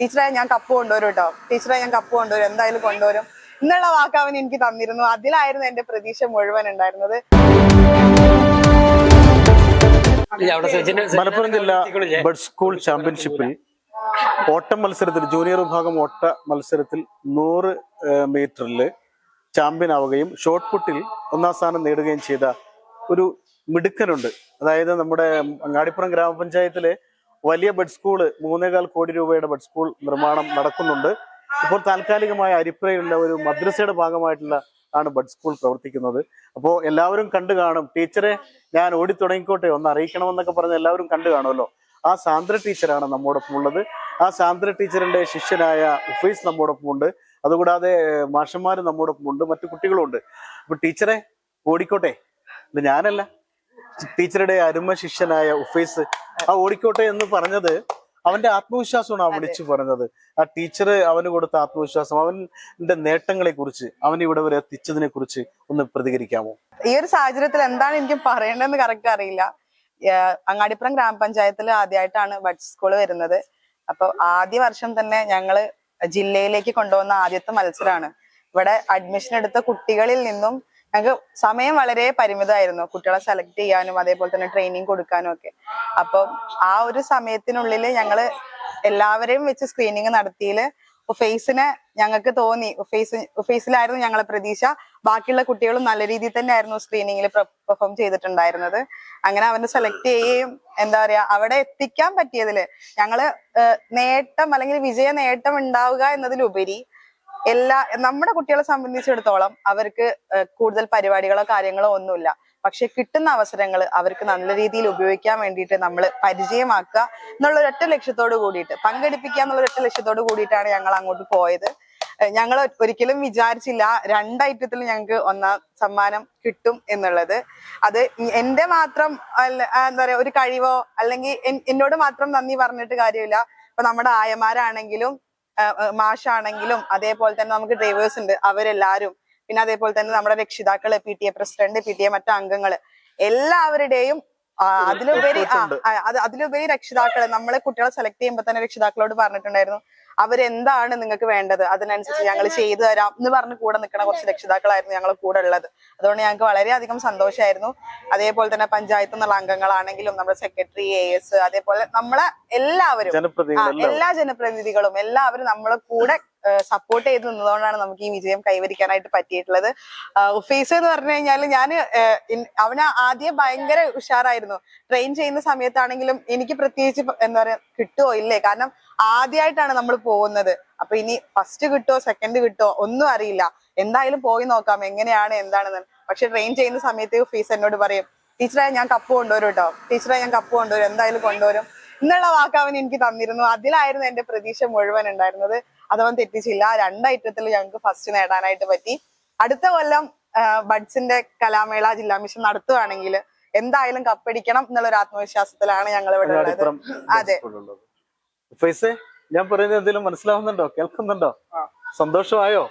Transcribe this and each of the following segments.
ടീച്ചറെ ഞാൻ കപ്പ് കൊണ്ടുവരും കേട്ടോ. ടീച്ചറെ ഞാൻ കപ്പ് കൊണ്ടുവരും. എന്തായാലും കൊണ്ടുവരും. എന്നുള്ള വാക്ക് അവൻ എനിക്ക് തന്നിരുന്നു. അതിലായിരുന്നു എന്റെ പ്രതീക്ഷ മുഴുവൻ ഉണ്ടായിരുന്നത്. മലപ്പുറം ജില്ലാ ബഡ് സ്കൂൾ ചാമ്പ്യൻഷിപ്പിൽ ഓട്ടം മത്സരത്തിൽ ജൂനിയർ വിഭാഗം ഓട്ട മത്സരത്തിൽ നൂറ് മീറ്ററിൽ ചാമ്പ്യൻ ആവുകയും ഷോർട്ട് പുട്ടിൽ ഒന്നാം സ്ഥാനം നേടുകയും ചെയ്ത ഒരു മിടുക്കനുണ്ട്. അതായത് നമ്മുടെ അങ്ങാടിപ്പുറം ഗ്രാമപഞ്ചായത്തിലെ വലിയ ബഡ് സ്കൂൾ മൂന്നേകാൽ കോടി രൂപയുടെ ബഡ് സ്കൂൾ നിർമ്മാണം നടക്കുന്നുണ്ട്. ഇപ്പോൾ താൽക്കാലികമായ അരിപ്പുരയുള്ള ഒരു മദ്രസയുടെ ഭാഗമായിട്ടുള്ള ആണ് ബഡ് സ്കൂൾ പ്രവർത്തിക്കുന്നത്. അപ്പോൾ എല്ലാവരും കണ്ടു കാണും. ടീച്ചറെ ഞാൻ ഓടി തുടങ്ങിക്കോട്ടെ ഒന്ന് അറിയിക്കണമെന്നൊക്കെ പറഞ്ഞ് എല്ലാവരും കണ്ടു കാണുമല്ലോ. ആ സാന്ദ്ര ടീച്ചറാണ് നമ്മോടൊപ്പം ഉള്ളത് ആ സാന്ദ്ര ടീച്ചറിന്റെ ശിഷ്യനായ ഉഫൈസ് നമ്മോടൊപ്പം ഉണ്ട് അതുകൂടാതെ മാഷന്മാർ നമ്മോടൊപ്പം ഉണ്ട് മറ്റു കുട്ടികളും ഉണ്ട്. അപ്പൊ ടീച്ചറെ ഓടിക്കോട്ടെ. ഇത് ഞാനല്ല. ടീച്ചറുടെ അരുമ ശിഷ്യനായ ഉഫൈസ്. ആ ഓടിക്കോട്ടെ എന്ന് പറഞ്ഞത് അവന്റെ ആത്മവിശ്വാസമാണ് ആ വിളിച്ചു പറഞ്ഞത്. ആ ടീച്ചർ അവന് കൊടുത്ത ആത്മവിശ്വാസം അവന്റെ നേട്ടങ്ങളെ കുറിച്ച് അവൻ ഇവിടെ വരെ എത്തിച്ചതിനെ കുറിച്ച് ഒന്ന് പ്രതികരിക്കാമോ? ഈ ഒരു സാഹചര്യത്തിൽ എന്താണ് എനിക്ക് പറയേണ്ടതെന്ന് കറക്റ്റ് അറിയില്ല. അങ്ങാടിപ്പുറം ഗ്രാമപഞ്ചായത്തിൽ ആദ്യമായിട്ടാണ് ബഡ് സ്കൂൾ വരുന്നത്. അപ്പൊ ആദ്യ വർഷം തന്നെ ഞങ്ങൾ ജില്ലയിലേക്ക് കൊണ്ടുവന്ന ആദ്യത്തെ മത്സരമാണ്. ഇവിടെ അഡ്മിഷൻ എടുത്ത കുട്ടികളിൽ നിന്നും ഞങ്ങൾക്ക് സമയം വളരെ പരിമിതമായിരുന്നു. കുട്ടികളെ സെലക്ട് ചെയ്യാനും അതേപോലെ തന്നെ ട്രെയിനിങ് കൊടുക്കാനും ഒക്കെ. അപ്പം ആ ഒരു സമയത്തിനുള്ളിൽ ഞങ്ങൾ എല്ലാവരെയും വെച്ച് സ്ക്രീനിങ് നടത്തിയിൽ ഫേസിനെ ഞങ്ങൾക്ക് തോന്നി. ഫേസ് ഫേസിലായിരുന്നു ഞങ്ങളെ പ്രതീക്ഷ. ബാക്കിയുള്ള കുട്ടികളും നല്ല രീതിയിൽ തന്നെയായിരുന്നു സ്ക്രീനിങ്ങിൽ പെർഫോം ചെയ്തിട്ടുണ്ടായിരുന്നത്. അങ്ങനെ അവനെ സെലക്ട് ചെയ്യുകയും എന്താ പറയാ അവിടെ എത്തിക്കാൻ പറ്റിയതിൽ ഞങ്ങൾ നേട്ടം അല്ലെങ്കിൽ വിജയ നേട്ടം ഉണ്ടാവുക എന്നതിലുപരി എല്ലാ നമ്മുടെ കുട്ടികളെ സംബന്ധിച്ചിടത്തോളം അവർക്ക് കൂടുതൽ പരിപാടികളോ കാര്യങ്ങളോ ഒന്നുമില്ല. പക്ഷെ കിട്ടുന്ന അവസരങ്ങൾ അവർക്ക് നല്ല രീതിയിൽ ഉപയോഗിക്കാൻ വേണ്ടിയിട്ട് നമ്മൾ പരിചയമാക്കുക എന്നുള്ള ഒരൊറ്റ ലക്ഷ്യത്തോട് കൂടിയിട്ട് പങ്കെടുപ്പിക്കുക എന്നുള്ള ഒരൊറ്റ ലക്ഷ്യത്തോട് കൂടിയിട്ടാണ് ഞങ്ങൾ അങ്ങോട്ട് പോയത്. ഞങ്ങൾ ഒരിക്കലും വിചാരിച്ചില്ല രണ്ട് ഐറ്റത്തിൽ ഞങ്ങൾക്ക് ഒന്നാം സമ്മാനം കിട്ടും എന്നുള്ളത്. അത് എന്റെ മാത്രം എന്താ പറയാ ഒരു കഴിവോ അല്ലെങ്കിൽ എന്നോട് മാത്രം നന്ദി പറഞ്ഞിട്ട് കാര്യമില്ല. ഇപ്പൊ നമ്മുടെ ആയമാരാണെങ്കിലും മാഷാണെങ്കിലും അതേപോലെ തന്നെ നമുക്ക് ഡ്രൈവേഴ്സ് ഉണ്ട് അവരെല്ലാരും പിന്നെ അതേപോലെ തന്നെ നമ്മുടെ രക്ഷിതാക്കൾ P T A president P T A മറ്റു അംഗങ്ങൾ എല്ലാവരുടെയും ആ, അതിലുപരി അതിലുപരി രക്ഷിതാക്കൾ നമ്മളെ കുട്ടികളെ സെലക്ട് ചെയ്യുമ്പോൾ തന്നെ രക്ഷിതാക്കളോട് പറഞ്ഞിട്ടുണ്ടായിരുന്നു അവരെന്താണ് നിങ്ങൾക്ക് വേണ്ടത്? അതിനനുസരിച്ച് ഞങ്ങൾ ചെയ്തു തരാം എന്ന് പറഞ്ഞ് കൂടെ നിൽക്കുന്ന കുറച്ച് രക്ഷിതാക്കളായിരുന്നു ഞങ്ങൾ കൂടെ ഉള്ളത്. അതുകൊണ്ട് ഞങ്ങൾക്ക് വളരെയധികം സന്തോഷമായിരുന്നു അതേപോലെ തന്നെ പഞ്ചായത്ത് നിന്നുള്ള അംഗങ്ങളാണെങ്കിലും നമ്മുടെ സെക്രട്ടറി എ എസ് അതേപോലെ നമ്മളെ എല്ലാവരും എല്ലാ ജനപ്രതിനിധികളും എല്ലാവരും നമ്മളെ കൂടെ സപ്പോർട്ട് ചെയ്ത് നിന്നതുകൊണ്ടാണ് നമുക്ക് ഈ വിജയം കൈവരിക്കാനായിട്ട് പറ്റിയിട്ടുള്ളത്. ഉഫീസ് എന്ന് പറഞ്ഞു കഴിഞ്ഞാൽ ഞാൻ അവന് ആദ്യം ഭയങ്കര ഉഷാറായിരുന്നു. ട്രെയിൻ ചെയ്യുന്ന സമയത്താണെങ്കിലും എനിക്ക് പ്രത്യേകിച്ച് എന്താ പറയാ കിട്ടുമോ ഇല്ലേ? കാരണം ആദ്യമായിട്ടാണ് നമ്മൾ പോകുന്നത്. അപ്പൊ ഇനി ഫസ്റ്റ് കിട്ടോ സെക്കൻഡ് കിട്ടോ ഒന്നും അറിയില്ല. എന്തായാലും പോയി നോക്കാം എങ്ങനെയാണ് എന്താണെന്ന്. പക്ഷെ ട്രെയിൻ ചെയ്യുന്ന സമയത്ത് ഫീസ് എന്നോട് പറയും ടീച്ചറെ ഞാൻ കപ്പ് കൊണ്ടുവരും കേട്ടോ ടീച്ചറെ ഞാൻ കപ്പ് കൊണ്ടുവരും. എന്തായാലും കൊണ്ടുവരും. എന്നുള്ള വാക്ക് അവൻ എനിക്ക് തന്നിരുന്നു. അതിലായിരുന്നു എന്റെ പ്രതീക്ഷ മുഴുവൻ ഉണ്ടായിരുന്നത്. അതവൻ തെറ്റിച്ചില്ല. രണ്ട് ഐറ്റത്തിൽ ഞങ്ങൾക്ക് ഫസ്റ്റ് നേടാനായിട്ട് പറ്റി. അടുത്ത കൊല്ലം ബഡ്സിന്റെ കലാമേള ജില്ലാ മിഷൻ നടത്തുകയാണെങ്കിൽ എന്തായാലും കപ്പടിക്കണം എന്നുള്ള ഒരു ആത്മവിശ്വാസത്തിലാണ് ഞങ്ങൾ ഇവിടെ ഉള്ളത്. അതെ. ഞാൻ പറയുന്നത് എന്തെങ്കിലും മനസ്സിലാവുന്നുണ്ടോ? കേൾക്കുന്നുണ്ടോ? സന്തോഷമായോ?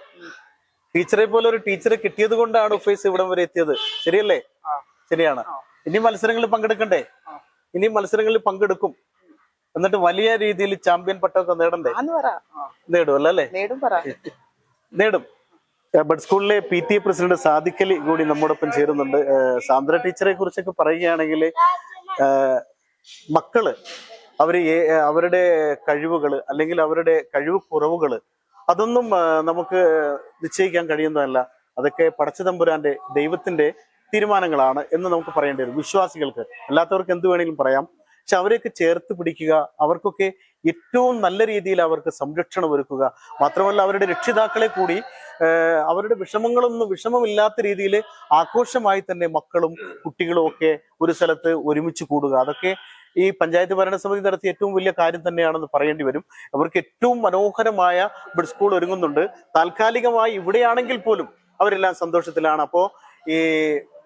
ടീച്ചറെ പോലെ ഒരു ടീച്ചറെ കിട്ടിയത് കൊണ്ടാണ് ഉഫൈസ് ഇവിടം വരെ എത്തിയത്? ശരിയല്ലേ? ശരിയാണ്. ഇനി മത്സരങ്ങളിൽ പങ്കെടുക്കണ്ടേ? ഇനി മത്സരങ്ങളിൽ പങ്കെടുക്കും. എന്നിട്ട് വലിയ രീതിയിൽ ചാമ്പ്യൻ പട്ടമൊക്കെ നേടണ്ടേ? ആന്ന് പറ. നേടും അല്ലേ? നേടും ബഡ് സ്കൂളിലെ P T A president Sadikali കൂടി നമ്മോടൊപ്പം ചേരുന്നുണ്ട്. സാന്ദ്ര ടീച്ചറെ കുറിച്ചൊക്കെ പറയുകയാണെങ്കിൽ മക്കൾ അവർ അവരുടെ കഴിവുകൾ അല്ലെങ്കിൽ അവരുടെ കഴിവ് കുറവുകൾ അതൊന്നും നമുക്ക് നിശ്ചയിക്കാൻ കഴിയുന്നതല്ല. അതൊക്കെ പടച്ചതമ്പുരാന്റെ ദൈവത്തിന്റെ തീരുമാനങ്ങളാണ് എന്ന് നമുക്ക് പറയേണ്ടി വരും. വിശ്വാസികൾക്ക് അല്ലാത്തവർക്ക് എന്ത് വേണമെങ്കിലും പറയാം. പക്ഷെ അവരെയൊക്കെ ചേർത്ത് പിടിക്കുക അവർക്കൊക്കെ ഏറ്റവും നല്ല രീതിയിൽ അവർക്ക് സംരക്ഷണം ഒരുക്കുക. മാത്രമല്ല അവരുടെ രക്ഷിതാക്കളെ കൂടി അവരുടെ വിഷമങ്ങളൊന്നും വിഷമമില്ലാത്ത രീതിയിൽ ആഘോഷമായി തന്നെ മക്കളും കുട്ടികളും ഒക്കെ ഒരു സ്ഥലത്ത് ഒരുമിച്ച് കൂടുക. അതൊക്കെ ഈ പഞ്ചായത്ത് ഭരണസമിതി നടത്തിയ ഏറ്റവും വലിയ കാര്യം തന്നെയാണെന്ന് പറയേണ്ടി വരും. അവർക്ക് ഏറ്റവും മനോഹരമായ ബിഡ് സ്കൂൾ ഒരുങ്ങുന്നുണ്ട്. താൽക്കാലികമായി ഇവിടെയാണെങ്കിൽ പോലും അവരെല്ലാം സന്തോഷത്തിലാണ്. അപ്പോൾ ഈ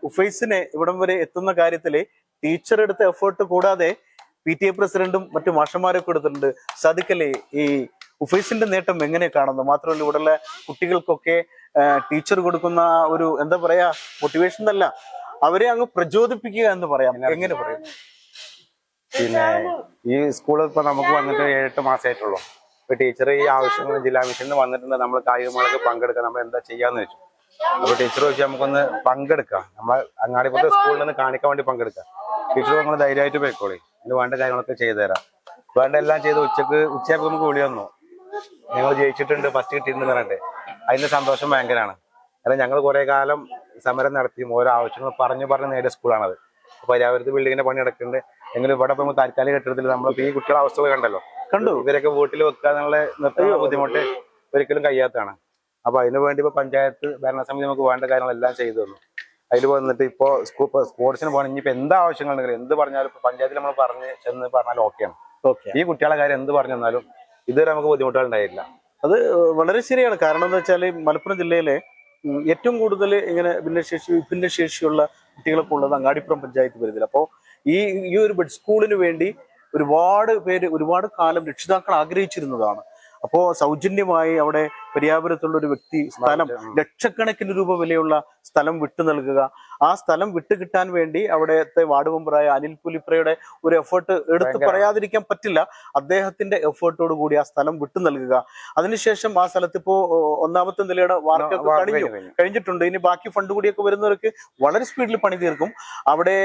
ഉഫൈസിനെ ഇവിടം വരെ എത്തുന്ന കാര്യത്തിൽ ടീച്ചർ എടുത്ത എഫേർട്ട് കൂടാതെ പി ടി എ പ്രസിഡന്റും മറ്റു മാഷന്മാരൊക്കെ എടുത്തിട്ടുണ്ട്. സാധിക്കല്ലേ ഈ ഉഫീസിന്റെ നേട്ടം എങ്ങനെ കാണുന്നു? മാത്രമല്ല ഇവിടെയുള്ള കുട്ടികൾക്കൊക്കെ ടീച്ചർ കൊടുക്കുന്ന ഒരു എന്താ പറയാ മോട്ടിവേഷൻ അല്ല അവരെ അങ്ങ് പ്രചോദിപ്പിക്കുക എന്ന് പറയാം. എങ്ങനെ പറയാം? പിന്നെ ഈ സ്കൂൾ ഇപ്പൊ നമുക്ക് വന്നിട്ട് ഏഴെട്ട് മാസമായിട്ടുള്ളൂ ഇപ്പൊ ടീച്ചർ ഈ ആവശ്യങ്ങൾ ജില്ലാ മിഷനിൽ വന്നിട്ടുണ്ട്. നമ്മൾ കായികമാളൊക്കെ പങ്കെടുക്കാൻ നമ്മൾ എന്താ ചെയ്യാന്ന് വെച്ചു. അപ്പൊ ടീച്ചർ ചോദിച്ചു നമുക്കൊന്ന് പങ്കെടുക്കാം. നമ്മളെ അങ്ങാടിപ്പുറത്തെ സ്കൂളിൽ നിന്ന് കാണിക്കാൻ വേണ്ടി പങ്കെടുക്കാം. ടീച്ചർ നമ്മൾ ധൈര്യമായിട്ട് പോയിക്കോളി. അതിന് വേണ്ട കാര്യങ്ങളൊക്കെ ചെയ്തു തരാം വേണ്ട എല്ലാം ചെയ്ത് ഉച്ചയ്ക്ക് ഉച്ചയായപ്പോൾ നമുക്ക് വിളി വന്നു. ഞങ്ങൾ ജയിച്ചിട്ടുണ്ട് ഫസ്റ്റ് കിട്ടിയിട്ടുണ്ട് പറഞ്ഞിട്ട്. അതിന്റെ സന്തോഷം ഭയങ്കരമാണ് കാരണം ഞങ്ങൾ കുറെ കാലം സമരം നടത്തിയും ഓരോ ആവശ്യങ്ങൾ പറഞ്ഞു പറഞ്ഞ് നേടിയ സ്കൂളാണത്. പര്യാവരത്ത് ബിൽഡിങ്ങിന്റെ പണി നടക്കുന്നുണ്ട്. എങ്കിലും ഇവിടെ പോയി നമുക്ക് താൽക്കാലിക കെട്ടിടത്തിൽ നമ്മൾ ഈ കുട്ടികളുടെ അവസ്ഥകൾ കണ്ടല്ലോ. കണ്ടു. ഇവരൊക്കെ വീട്ടിൽ വെക്കാന്നുള്ള നിർത്തുന്ന ബുദ്ധിമുട്ട് ഒരിക്കലും കഴിയാത്തതാണ്. അപ്പൊ അതിനു വേണ്ടി ഇപ്പൊ പഞ്ചായത്ത് ഭരണസമിതി നമുക്ക് വേണ്ട കാര്യങ്ങളെല്ലാം ചെയ്തു തന്നു അതിൽ വന്നിട്ട് ഇപ്പോ സ്കൂൾ സ്പോർട്സിന് പോകണം. ഇനിയിപ്പോ എന്ത് ആവശ്യങ്ങളുണ്ടെങ്കിലും എന്ത് പറഞ്ഞാലും ഇപ്പൊ പഞ്ചായത്തിൽ നമ്മൾ പറഞ്ഞ് ചെന്ന് പറഞ്ഞാൽ ഓക്കെയാണ് ഓക്കെ ഈ കുട്ടികളെ കാര്യം എന്ത് പറഞ്ഞു തന്നാലും ഇതുവരെ നമുക്ക് ബുദ്ധിമുട്ടുകൾ ഉണ്ടായില്ല അത് വളരെ ശരിയാണ്. കാരണം എന്താ വെച്ചാൽ മലപ്പുറം ജില്ലയിലെ ഏറ്റവും കൂടുതൽ ഇങ്ങനെ ഭിന്നശേഷി ഭിന്നശേഷിയുള്ള കുട്ടികളൊക്കെ ഉള്ളത് അങ്ങാടിപ്പുറം പഞ്ചായത്ത് പരിധിയിൽ. അപ്പോൾ ഈ ഈ ഒരു സ്കൂളിന് വേണ്ടി ഒരുപാട് പേര് ഒരുപാട് കാലം രക്ഷിതാക്കൾ ആഗ്രഹിച്ചിരുന്നതാണ്. അപ്പോൾ സൗജന്യമായി അവിടെ പര്യാപുരത്തുള്ള ഒരു വ്യക്തി സ്ഥലം ലക്ഷക്കണക്കിന് രൂപ വിലയുള്ള സ്ഥലം വിട്ടു നൽകുക. ആ സ്ഥലം വിട്ടു കിട്ടാൻ വേണ്ടി അവിടുത്തെ വാർഡ് മെമ്പറായ അനിൽ പുലിപ്രയുടെ ഒരു എഫേർട്ട് എടുത്തു പറയാതിരിക്കാൻ പറ്റില്ല. അദ്ദേഹത്തിന്റെ എഫേർട്ടോട് കൂടി ആ സ്ഥലം വിട്ടു നൽകുക. അതിനുശേഷം ആ സ്ഥലത്ത് ഇപ്പോ ഒന്നാമത്തെ നിലയുടെ വാർക്കൊക്കെ കഴിഞ്ഞു. കഴിഞ്ഞിട്ടുണ്ട്. ഇനി ബാക്കി ഫണ്ട് കൂടിയൊക്കെ വരുന്നവർക്ക് വളരെ സ്പീഡിൽ പണി തീർക്കും. അവിടെ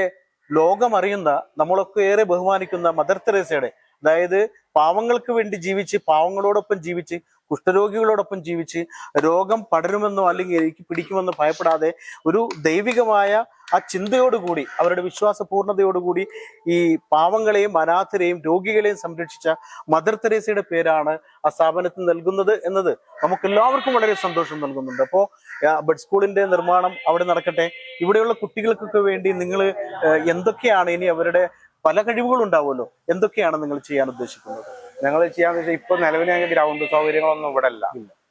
ലോകമറിയുന്ന നമ്മളൊക്കെ ഏറെ ബഹുമാനിക്കുന്ന മദർ തെരേസയുടെ അതായത് പാവങ്ങൾക്ക് വേണ്ടി ജീവിച്ച് പാവങ്ങളോടൊപ്പം ജീവിച്ച് കുഷ്ഠരോഗികളോടൊപ്പം ജീവിച്ച് രോഗം പടരുമെന്നോ അല്ലെങ്കിൽ എനിക്ക് പിടിക്കുമെന്നോ ഭയപ്പെടാതെ ഒരു ദൈവികമായ ആ ചിന്തയോടുകൂടി അവരുടെ വിശ്വാസപൂർണതയോടുകൂടി ഈ പാവങ്ങളെയും അനാഥരെയും രോഗികളെയും സംരക്ഷിച്ച മദർ തെരേസയുടെ പേരാണ് ആ സ്ഥാപനത്തിന് നൽകുന്നത് എന്നത് നമുക്ക് എല്ലാവർക്കും വളരെ സന്തോഷം നൽകുന്നുണ്ട്. അപ്പോൾ ബഡ് സ്കൂളിന്റെ നിർമ്മാണം അവിടെ നടക്കട്ടെ. ഇവിടെയുള്ള കുട്ടികൾക്കൊക്കെ വേണ്ടി നിങ്ങൾ എന്തൊക്കെയാണ് ഇനി അവരുടെ പല കഴിവുകളും ഉണ്ടാവുമല്ലോ എന്തൊക്കെയാണ് നിങ്ങൾ ചെയ്യാൻ ഉദ്ദേശിക്കുന്നത്? ഞങ്ങൾ ചെയ്യാന്ന് വെച്ചാൽ ഇപ്പൊ നിലവിൽ ഞങ്ങൾക്ക് ഗ്രൗണ്ട് സൗകര്യങ്ങളൊന്നും ഇവിടെ അല്ല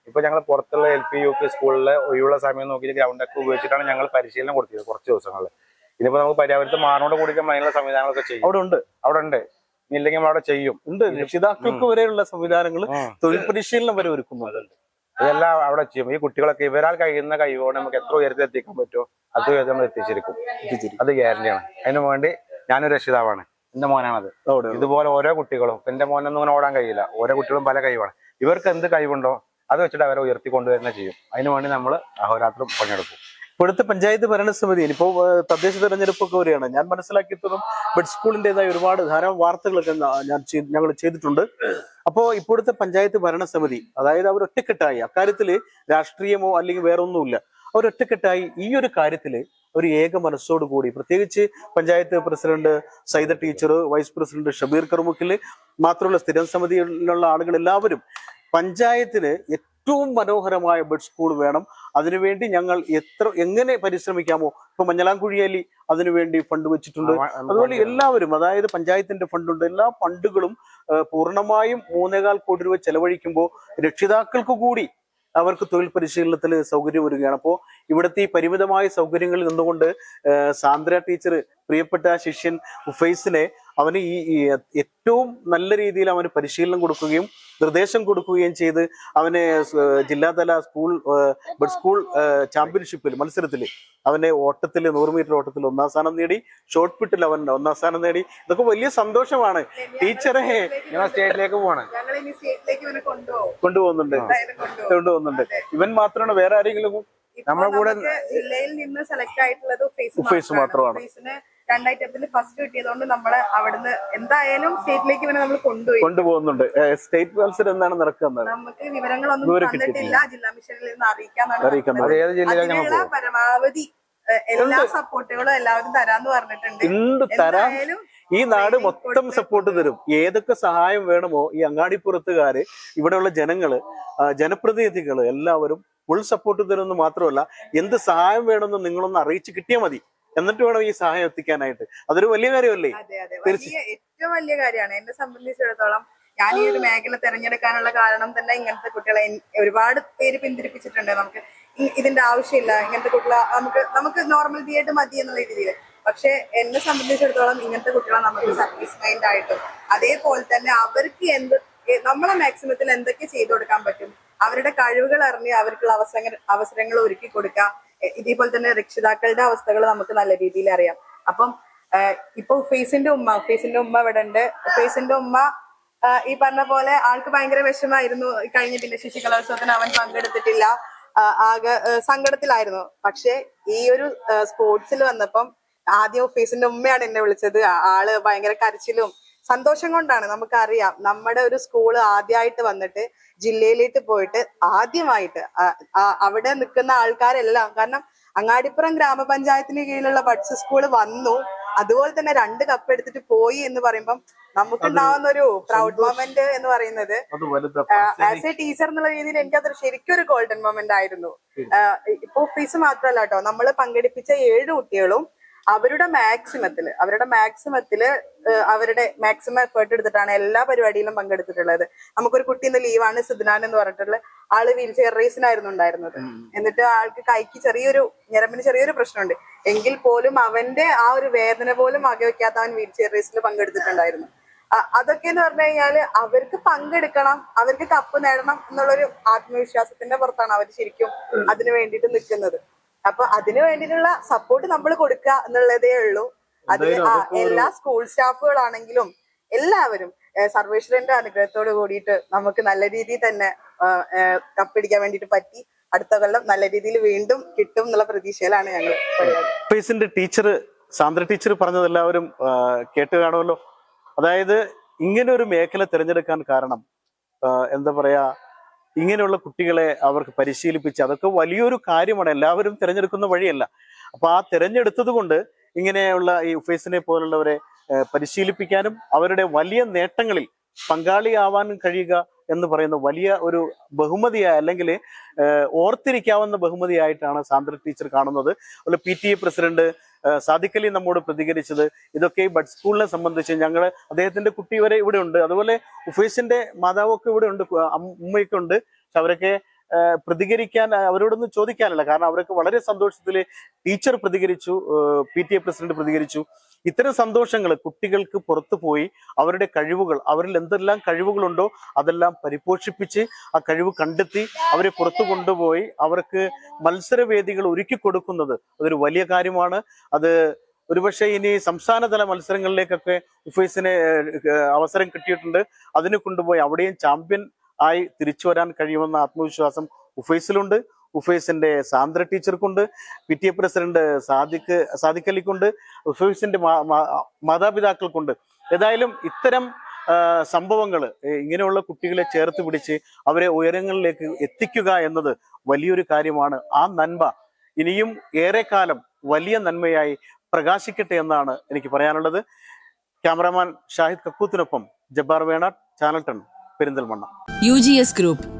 ഇപ്പൊ ഞങ്ങൾ പുറത്തുള്ള എൽ പി യു പി സ്കൂളിലെ ഒഴിവുള്ള സമയം നോക്കിയിട്ട് ഗ്രൗണ്ടൊക്കെ ഉപയോഗിച്ചിട്ടാണ് ഞങ്ങൾ പരിശീലനം കൊടുത്തത് കുറച്ച് ദിവസങ്ങളിൽ ഇനിയിപ്പോ നമുക്ക് പര്യാവരത്ത് മാറിനോട് കൂടി അതിനുള്ള സംവിധാനങ്ങളൊക്കെ ചെയ്യും. അവിടെ ഉണ്ട്. അവിടെ ഉണ്ട് ഇല്ലെങ്കിൽ നമ്മൾ അവിടെ ചെയ്യും. ഉണ്ട്. രക്ഷിതാക്കൾക്ക് വരെയുള്ള സംവിധാനങ്ങൾ തൊഴിൽ പരിശീലനം വരെ ഒരുക്കുന്നുണ്ട് ഇതെല്ലാം അവിടെ ചെയ്യും. ഈ കുട്ടികളൊക്കെ ഇവരാൽ കഴിയുന്ന കഴിവോടെ നമുക്ക് എത്ര ഉയരത്തിൽ എത്തിക്കാൻ പറ്റുമോ അത് ഉയരത്തിൽ നമ്മൾ എത്തിച്ചിരിക്കും. അത് ഗ്യാരണ്ടിയാണ് അതിനു വേണ്ടി ഞാനൊരു രക്ഷിതാവാണ്. എന്റെ മോനാണത്. ഇതുപോലെ ഓരോ കുട്ടികളും എന്റെ മോനൊന്നും ഇങ്ങനെ ഓടാൻ കഴിയില്ല. ഓരോ കുട്ടികളും പല കഴിവാണ്. ഇവർക്ക് എന്ത് കഴിവുണ്ടോ അത് വെച്ചിട്ട് അവരെ ഉയർത്തി കൊണ്ടുവരുന്ന ചെയ്യും അതിനുവേണ്ടി നമ്മൾ അഹോരാത്രം പണിയെടുക്കും. ഇപ്പോഴത്തെ പഞ്ചായത്ത് ഭരണസമിതിയിൽ ഇപ്പോൾ തദ്ദേശ തെരഞ്ഞെടുപ്പൊക്കെ വരികയാണ്. ഞാൻ മനസ്സിലാക്കിയത്തോളം ബെഡ് സ്കൂളിന്റെതായ ഒരുപാട് ധാരാളം വാർത്തകളൊക്കെ ഞാൻ ഞങ്ങൾ ചെയ്തിട്ടുണ്ട്. അപ്പോൾ ഇപ്പോഴത്തെ പഞ്ചായത്ത് ഭരണസമിതി അതായത് അവർ ഒറ്റക്കെട്ടായി അക്കാര്യത്തിൽ രാഷ്ട്രീയമോ അല്ലെങ്കിൽ വേറെ ഒറ്റക്കെട്ടായി ഈ ഒരു കാര്യത്തിൽ ഒരു ഏക മനസ്സോടുകൂടി പ്രത്യേകിച്ച് panchayat president Saida teacher vice president Shabeer കറുമുക്കിൽ മാത്രമല്ല സ്ഥിരം സമിതിയിലുള്ള ആളുകൾ എല്ലാവരും പഞ്ചായത്തിന് ഏറ്റവും മനോഹരമായ ബെഡ് സ്കൂൾ വേണം. അതിനുവേണ്ടി ഞങ്ങൾ എത്ര എങ്ങനെ പരിശ്രമിക്കാമോ ഇപ്പൊ മഞ്ഞളാംകുഴിയേലി അതിനുവേണ്ടി ഫണ്ട് വെച്ചിട്ടുണ്ട്. അതുപോലെ എല്ലാവരും അതായത് പഞ്ചായത്തിന്റെ ഫണ്ടുണ്ട് എല്ലാ ഫണ്ടുകളും പൂർണമായും മൂന്നേകാൽ കോടി രൂപ ചെലവഴിക്കുമ്പോൾ രക്ഷിതാക്കൾക്ക് കൂടി അവർക്ക് തൊഴിൽ പരിശീലനത്തിൽ സൗകര്യം വരികയാണ് അപ്പോൾ ഇവിടുത്തെ ഈ പരിമിതമായ സൗകര്യങ്ങളിൽ നിന്നുകൊണ്ട് സാന്ദ്ര ടീച്ചർ പ്രിയപ്പെട്ട ശിഷ്യൻ ഉഫൈസിനെ അവന് ഈ ഏറ്റവും നല്ല രീതിയിൽ അവന് പരിശീലനം കൊടുക്കുകയും നിർദ്ദേശം കൊടുക്കുകയും ചെയ്ത് അവനെ ജില്ലാതല സ്കൂൾ ബഡ് സ്കൂൾ ചാമ്പ്യൻഷിപ്പിൽ മത്സരത്തിൽ അവനെ ഓട്ടത്തിൽ നൂറ് മീറ്റർ ഓട്ടത്തിൽ ഒന്നാം സ്ഥാനം നേടി ഷോർട്ട് പിട്ടിൽ അവൻ ഒന്നാം സ്ഥാനം നേടി. ഇതൊക്കെ വലിയ സന്തോഷമാണ്. ടീച്ചറെ സ്റ്റേറ്റിലേക്ക് പോകണം കൊണ്ടുപോകുന്നുണ്ട്. കൊണ്ടുപോകുന്നുണ്ട്. ഇവൻ മാത്രമാണ് വേറെ ആരെങ്കിലും നമ്മുടെ കൂടെ ജില്ലയിൽ നിന്ന് സെലക്ട് ആയിട്ടുള്ളത് മാത്രമാണ്. രണ്ടായിരത്തി ഫസ്റ്റ് കിട്ടിയതുകൊണ്ട് നമ്മൾ അവിടുന്ന് എന്തായാലും സ്റ്റേറ്റിലേക്ക് ഇവനെ നമ്മൾ കൊണ്ടുപോയി. കൊണ്ടുപോകുന്നുണ്ട്. സ്റ്റേറ്റ് മത്സരം എന്താണ് നടക്കുന്നത് നമുക്ക് വിവരങ്ങളൊന്നും വിവരം തന്നിട്ടില്ല. ജില്ലാ മിഷനിൽ നിന്ന് അറിയിക്കാന്നാണ് പരമാവധി എല്ലാ സപ്പോർട്ടുകളും എല്ലാവരും തരാന്ന് പറഞ്ഞിട്ടുണ്ട്. എന്ത് തരാം? ഈ നാട് മൊത്തം സപ്പോർട്ട് തരും. ഏതൊക്കെ സഹായം വേണമോ ഈ അങ്ങാടിപ്പുറത്തുകാര് ഇവിടെയുള്ള ജനങ്ങൾ ജനപ്രതിനിധികൾ എല്ലാവരും ഫുൾ സപ്പോർട്ട് തരുമെന്ന് മാത്രമല്ല എന്ത് സഹായം വേണമെന്ന് നിങ്ങളൊന്ന് അറിയിച്ചു കിട്ടിയാൽ മതി. എന്നിട്ട് വേണം ഈ സഹായം എത്തിക്കാനായിട്ട്. അതൊരു വലിയ കാര്യമല്ലേ? ഏറ്റവും വലിയ കാര്യമാണ്. എന്നെ സംബന്ധിച്ചിടത്തോളം ഞാൻ ഈ ഒരു മേഖല തിരഞ്ഞെടുക്കാനുള്ള കാരണം തന്നെ ഇങ്ങനത്തെ കുട്ടികളെ ഒരുപാട് പേര് പിന്തിരിപ്പിച്ചിട്ടുണ്ട്. നമുക്ക് ഇതിന്റെ ആവശ്യമില്ല. ഇങ്ങനത്തെ കുട്ടികളെ നമുക്ക് നമുക്ക് നോർമൽ ബി എഡ് മതി എന്നുള്ള രീതിയിൽ. പക്ഷെ എന്നെ സംബന്ധിച്ചിടത്തോളം ഇങ്ങനത്തെ കുട്ടികളെ നമുക്ക് സർവീസ് മൈൻഡ് ആയിട്ടും അതേപോലെ തന്നെ അവർക്ക് എന്ത് നമ്മളെ മാക്സിമത്തിൽ എന്തൊക്കെ ചെയ്തു കൊടുക്കാൻ പറ്റും? അവരുടെ കഴിവുകൾ അറിഞ്ഞ് അവർക്കുള്ള അവസരങ്ങൾ അവസരങ്ങൾ ഒരുക്കി കൊടുക്കുക ഇതേപോലെ തന്നെ രക്ഷിതാക്കളുടെ അവസ്ഥകൾ നമുക്ക് നല്ല രീതിയിൽ അറിയാം. അപ്പം ഇപ്പൊ ഫേസിന്റെ ഉമ്മ ഫേസിന്റെ ഉമ്മ ഇവിടെ ഉണ്ട്. ഫേസിന്റെ ഉമ്മ ഈ പറഞ്ഞ പോലെ ആൾക്ക് ഭയങ്കര വിഷമായിരുന്നു കഴിഞ്ഞ പിന്നെ ശിശു കലോത്സവത്തിന് അവൻ പങ്കെടുത്തിട്ടില്ല. ആകെ സങ്കടത്തിലായിരുന്നു. പക്ഷെ ഈ ഒരു സ്പോർട്സിൽ വന്നപ്പം ആദ്യം ഫേസിന്റെ ഉമ്മയാണ് എന്നെ വിളിച്ചത്. ആൾ ഭയങ്കര കരച്ചിലും സന്തോഷം കൊണ്ടാണ് നമുക്കറിയാം നമ്മുടെ ഒരു സ്കൂൾ ആദ്യമായിട്ട് വന്നിട്ട് ജില്ലയിലേക്ക് പോയിട്ട് ആദ്യമായിട്ട് അവിടെ നിൽക്കുന്ന ആൾക്കാരെല്ലാം കാരണം അങ്ങാടിപ്പുറം ഗ്രാമപഞ്ചായത്തിന് കീഴിലുള്ള ബഡ്സ് സ്കൂൾ വന്നു. അതുപോലെ തന്നെ രണ്ട് കപ്പ് എടുത്തിട്ട് പോയി എന്ന് പറയുമ്പം നമുക്കുണ്ടാവുന്ന ഒരു പ്രൗഡ് മൊമെന്റ് എന്ന് പറയുന്നത് ആസ് എ ടീച്ചർ എന്നുള്ള രീതിയിൽ എനിക്ക് അതൊരു ശരിക്കും ഒരു ഗോൾഡൻ മൊമെന്റ് ആയിരുന്നു. ഇപ്പോ ഇപ്പൊ ഫീസ് മാത്രമല്ല കേട്ടോ. നമ്മൾ പങ്കെടുപ്പിച്ച ഏഴ് കുട്ടികളും അവരുടെ മാക്സിമത്തിൽ അവരുടെ മാക്സിമത്തിൽ അവരുടെ മാക്സിമം എഫേർട്ട് എടുത്തിട്ടാണ് എല്ലാ പരിപാടിയിലും പങ്കെടുത്തിട്ടുള്ളത്. നമുക്കൊരു കുട്ടി ഇന്ന് ലീവാണ് സിദ്നാൻ എന്ന് പറഞ്ഞിട്ടുള്ള ആൾ വീൽ ചെയർ റേസിനായിരുന്നു ഉണ്ടായിരുന്നത്. എന്നിട്ട് ആൾക്ക് കൈക്ക് ചെറിയൊരു ഞരമ്പിന് ചെറിയൊരു പ്രശ്നമുണ്ട്. എങ്കിൽ പോലും അവന്റെ ആ ഒരു വേദന പോലും വകവെക്കാത്ത അവൻ വീൽ ചെയർ റേസിൽ പങ്കെടുത്തിട്ടുണ്ടായിരുന്നു. അതൊക്കെ എന്ന് പറഞ്ഞു കഴിഞ്ഞാൽ അവർക്ക് പങ്കെടുക്കണം അവർക്ക് കപ്പ് നേടണം എന്നുള്ളൊരു ആത്മവിശ്വാസത്തിന്റെ പുറത്താണ് അവർ ശരിക്കും അതിനു വേണ്ടിയിട്ട് നിൽക്കുന്നത്. അപ്പൊ അതിനു വേണ്ടിയിട്ടുള്ള സപ്പോർട്ട് നമ്മൾ കൊടുക്കുക എന്നുള്ളതേ ഉള്ളൂ. അതിന് ആ എല്ലാ സ്കൂൾ സ്റ്റാഫുകളാണെങ്കിലും എല്ലാവരും സർവേശ്വരന്റെ അനുഗ്രഹത്തോട് കൂടിയിട്ട് നമുക്ക് നല്ല രീതിയിൽ തന്നെ കപ്പിടിക്കാൻ വേണ്ടിട്ട് പറ്റി. അടുത്ത കൊല്ലം നല്ല രീതിയിൽ വീണ്ടും കിട്ടും എന്നുള്ള പ്രതീക്ഷയിലാണ് ഞങ്ങൾ ടീച്ചർ സാന്ദ്ര ടീച്ചർ പറഞ്ഞത് എല്ലാവരും കേട്ട് കാണുമല്ലോ. അതായത് ഇങ്ങനെ ഒരു മേഖല തിരഞ്ഞെടുക്കാൻ കാരണം എന്താ പറയാ ഇങ്ങനെയുള്ള കുട്ടികളെ അവർക്ക് പരിശീലിപ്പിച്ച് അതൊക്കെ വലിയൊരു കാര്യമാണ്. എല്ലാവരും തിരഞ്ഞെടുക്കുന്ന വഴിയല്ല. അപ്പൊ ആ തിരഞ്ഞെടുത്തത് കൊണ്ട് ഇങ്ങനെയുള്ള ഈ ഉഫേസിനെ പോലുള്ളവരെ പരിശീലിപ്പിക്കാനും അവരുടെ വലിയ നേട്ടങ്ങളിൽ പങ്കാളിയാവാനും കഴിയുക എന്ന് പറയുന്ന വലിയ ഒരു ബഹുമതിയായ അല്ലെങ്കിൽ ഓർത്തിരിക്കാവുന്ന ബഹുമതിയായിട്ടാണ് സാന്ദ്ര ടീച്ചർ കാണുന്നത്. അതുപോലെ പി ടി എ പ്രസിഡന്റ് ആ, സാദിഖ് അലി നമ്മോട് പ്രതികരിച്ചത് ഇതൊക്കെ ഈ ബഡ് സ്കൂളിനെ സംബന്ധിച്ച് ഞങ്ങൾ അദ്ദേഹത്തിന്റെ കുട്ടി വരെ ഇവിടെ ഉണ്ട്. അതുപോലെ ഉഫേസിന്റെ മാതാവൊക്കെ ഇവിടെ ഉണ്ട് അമ്മയൊക്കെ ഉണ്ട്. പക്ഷെ അവരൊക്കെ പ്രതികരിക്കാൻ അവരോടൊന്നും ചോദിക്കാനല്ല. കാരണം അവരൊക്കെ വളരെ സന്തോഷത്തിൽ ടീച്ചർ പ്രതികരിച്ചു പി ടി എ പ്രസിഡന്റ് പ്രതികരിച്ചു. ഇത്തരം സന്തോഷങ്ങൾ കുട്ടികൾക്ക് പുറത്തു പോയി അവരുടെ കഴിവുകൾ അവരിൽ എന്തെല്ലാം കഴിവുകളുണ്ടോ അതെല്ലാം പരിപോഷിപ്പിച്ച് ആ കഴിവ് കണ്ടെത്തി അവരെ പുറത്തു കൊണ്ടുപോയി അവർക്ക് മത്സരവേദികൾ ഒരുക്കി കൊടുക്കുന്നത് അതൊരു വലിയ കാര്യമാണ്. അത് ഒരുപക്ഷെ ഇനി സംസ്ഥാനതല മത്സരങ്ങളിലേക്കൊക്കെ ഉഫൈസിന് അവസരം കിട്ടിയിട്ടുണ്ട്. അതിന് കൊണ്ടുപോയി അവിടെയും ചാമ്പ്യൻ ആയി തിരിച്ചു വരാൻ കഴിയുമെന്ന ആത്മവിശ്വാസം ഉഫൈസിലുണ്ട് ഉഫൈസിന്റെ Sandra ടീച്ചർക്കുണ്ട് P T A president Sadiq Sadiq അലിക്കുണ്ട് ഉഫേസിന്റെ മാതാപിതാക്കൾക്കുണ്ട്. ഏതായാലും ഇത്തരം സംഭവങ്ങൾ ഇങ്ങനെയുള്ള കുട്ടികളെ ചേർത്ത് പിടിച്ച് അവരെ ഉയരങ്ങളിലേക്ക് എത്തിക്കുക എന്നത് വലിയൊരു കാര്യമാണ്. ആ നന്മ ഇനിയും ഏറെക്കാലം വലിയ നന്മയായി പ്രകാശിക്കട്ടെ എന്നാണ് എനിക്ക് പറയാനുള്ളത്. ക്യാമറാമാൻ ഷാഹിദ് കക്കൂത്തിനൊപ്പം Jabbar Venad channel ton Perinthalmanna. U G S group.